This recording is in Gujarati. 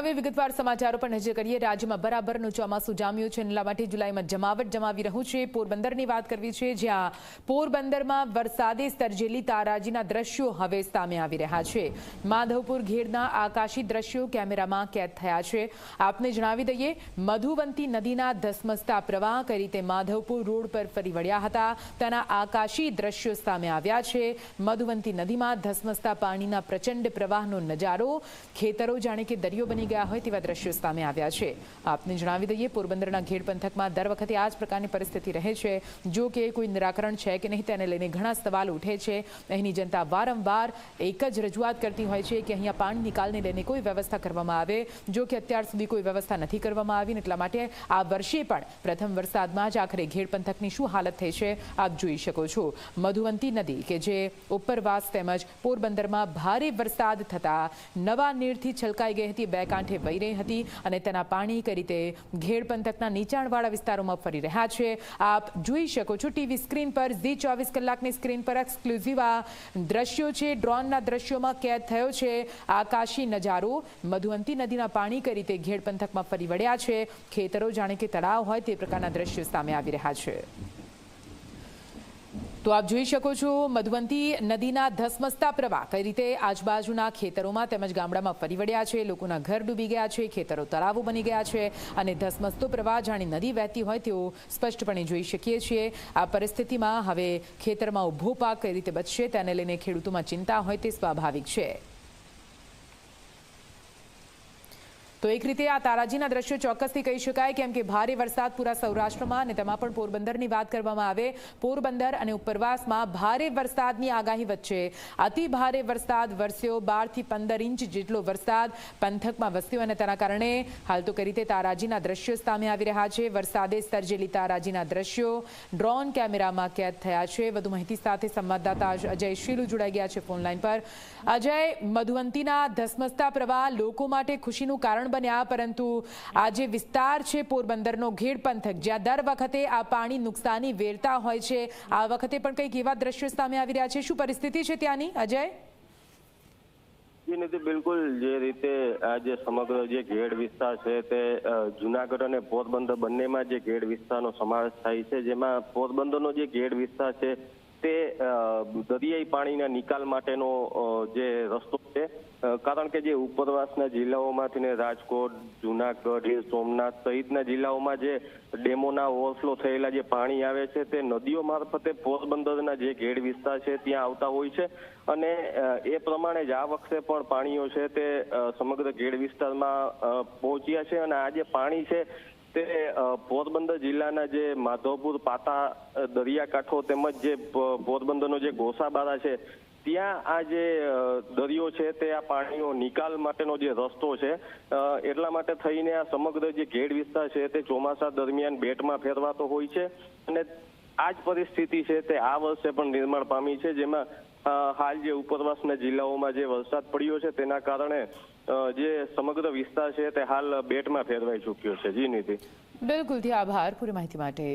હવે વિગતવાર સમાચારો પર નજર કરીએ. રાજ્યમાં બરાબરનું ચોમાસું જામ્યું છે એટલા માટે જુલાઈમાં જમાવટ જમાવી રહ્યું છે. પોરબંદરની વાત કરવી છે, જ્યાં પોરબંદરમાં વરસાદે સર્જેલી તારાજીના દ્રશ્યો હવે સામે આવી રહ્યા છે. માધવપુર ઘેડના આકાશી દ્રશ્યો કેમેરામાં કેદ થયા છે. આપને જણાવી દઈએ, મધુવંતી નદીના ધસમસતા પ્રવાહ કઈ રીતે માધવપુર રોડ પર ફરી વળ્યા હતા, તેના આકાશી દ્રશ્યો સામે આવ્યા છે. મધુવંતી નદીમાં ધસમસતા પાણીના પ્રચંડ પ્રવાહનો નજારો. ખેતરો જાણે કે દરિયો બની ગયા હોય તેવા દ્રશ્યો સામે આવ્યા છે. આપને જણાવી દઈએ, પોરબંદરના ઘેડ પંથકમાં દર વખતે આ જ પ્રકારની પરિસ્થિતિ રહે છે. જો કે કોઈ નિરાકરણ છે કે નહીં તેને લઈને ઘણા સવાલ ઉઠે છે. અહીંની જનતા વારંવાર એક જ રજૂઆત કરતી હોય છે કે અહીંયા પાણી નિકાલને લઈને કોઈ વ્યવસ્થા કરવામાં આવે. જો કે અત્યાર સુધી કોઈ વ્યવસ્થા નથી કરવામાં આવી એટલા માટે આ વર્ષે પણ પ્રથમ વરસાદમાં જ આખરે ઘેડ પંથકની શું હાલત થઈ છે આપ જોઈ શકો છો. મધુવંતી નદી કે જે ઉપરવાસ તેમજ પોરબંદરમાં ભારે વરસાદ થતા નવા નીરથી છલકાઈ ગઈ હતી બે કાંઠે. વહી રહી હતી અને તેના પાણી કઈ રીતે ઘેડ પંથકના નીચાણવાળા વિસ્તારોમાં ફરી રહ્યા છે. આપ જોઈ શકો છો ટીવી સ્ક્રીન પર, ઝી ચોવીસ કલાકની સ્ક્રીન પર એક્સક્લુઝિવ આ દ્રશ્યો છે. ડ્રોનના દ્રશ્યોમાં કેદ થયો છે. આકાશી નજારો, મધુવંતી નદીના પાણી કઈ રીતે ઘેડ પંથકમાં ફરી વળ્યા છે. ખેતરો જાણે કે તળાવ હોય તે પ્રકારના દ્રશ્યો સામે આવી રહ્યા છે. તો આપ જોઈ શકો છો મધુવંતી નદીના ધસમસતા પ્રવાહ કઈ રીતે આજુબાજુના ખેતરોમાં તેમજ ગામડામાં ફરી વળ્યા છે, લોકોના ઘર ડૂબી ગયા છે, ખેતરો તળાવો બની ગયા છે અને ધસમસતો પ્રવાહ જાણે નદી વહેતી હોય તેવું સ્પષ્ટપણે જોઈ શકીએ છીએ. આ પરિસ્થિતિમાં હવે ખેતરમાં ઊભો પાક કઈ રીતે બચશે તેને લઈને ખેડૂતોમાં ચિંતા હોય તે સ્વાભાવિક છે. તો એક રીતે આ તારાજીના દ્રશ્યો ચોક્કસથી કહી શકાય કેમ કે ભારે વરસાદ પૂરા સૌરાષ્ટ્રમાં અને તેમાં પણ પોરબંદરની વાત કરવામાં આવે. પોરબંદર અને ઉપરવાસમાં ભારે વરસાદની આગાહી વચ્ચે. અતિ ભારે વરસાદ વરસ્યો બારથી પંદર ઇંચ જેટલો વરસાદ પંથકમાં વસ્યો અને તેના કારણે હાલ તો કઈ રીતે તારાજીના દ્રશ્યો સામે આવી રહ્યા છે. વરસાદે સર્જેલી તારાજીના દ્રશ્યો. ડ્રોન કેમેરામાં કેદ થયા છે. વધુ માહિતી સાથે સંવાદદાતા અજય શીલુ જોડાઈ ગયા છે ફોનલાઈન પર. અજય, મધુવંતીના ધસમસતા પ્રવાહ લોકો માટે ખુશીનું કારણ બન્યા, પરંતુ આ જે વિસ્તાર છે, પોરબંદરનો ઘેડ પંથક જ્યાં દર વખતે આ પાણી નુકસાની વેરતા હોય છે, આ વખતે પણ કંઈક એવા દ્રશ્યો સામે આવી રહ્યા છે. શું પરિસ્થિતિ છે ત્યાંની, અજય? નથી, બિલકુલ. જે રીતે આ જે સમગ્ર જે ઘેડ વિસ્તાર છે તે જુનાગઢ અને પોરબંદર બંનેમાં જે ઘેડ વિસ્તારનો સમાવેશ થાય છે, જેમાં પોરબંદરનો જે ઘેડ વિસ્તાર છે તે દરિયાઈ પાણીના નિકાલ માટેનો જે રસ્તો છે કારણ કે જે ઉપરવાસના જિલ્લાઓમાંથી ને રાજકોટ, જુનાગઢ ગીર સોમનાથ સહિતના જિલ્લાઓમાં જે ડેમોના ઓવરફ્લો થયેલા જે પાણી આવે છે, તે નદીઓ મારફતે પોરબંદરના જે ઘેડ વિસ્તાર છે, ત્યાં આવતા હોય છે. અને એ પ્રમાણે જ આ વખતે પણ પાણીઓ છે તે સમગ્ર ઘેડ વિસ્તારમાં પહોંચ્યા છે. અને આ જે પાણી છે તે પોરબંદર જિલ્લાના જે માધવપુર પાતા દરિયાકાંઠો તેમજ જે પોરબંદરનો જે ગોસાબારા છે, ત્યાં આ જે દરિયો છે તે આ પાણીનો નિકાલ માટેનો જે રસ્તો છે એટલા માટે થઈને આ સમગ્ર જે ઘેડ વિસ્તાર છે તે ચોમાસા દરમિયાન બેટમાં ફેરવાતો હોય છે અને આ જ પરિસ્થિતિ છે તે આ વર્ષે પણ નિર્માણ પામી છે, જેમાં હાલ જે ઉપરવાસના જિલ્લાઓમાં જે વરસાદ પડ્યો છે, તેના કારણે જે સમગ્ર વિસ્તાર છે તે હાલ બેટમાં ફેરવાઈ ચૂક્યો છે. જી નીતિ બિલકુલથી આભાર. પૂરી માહિતી માટે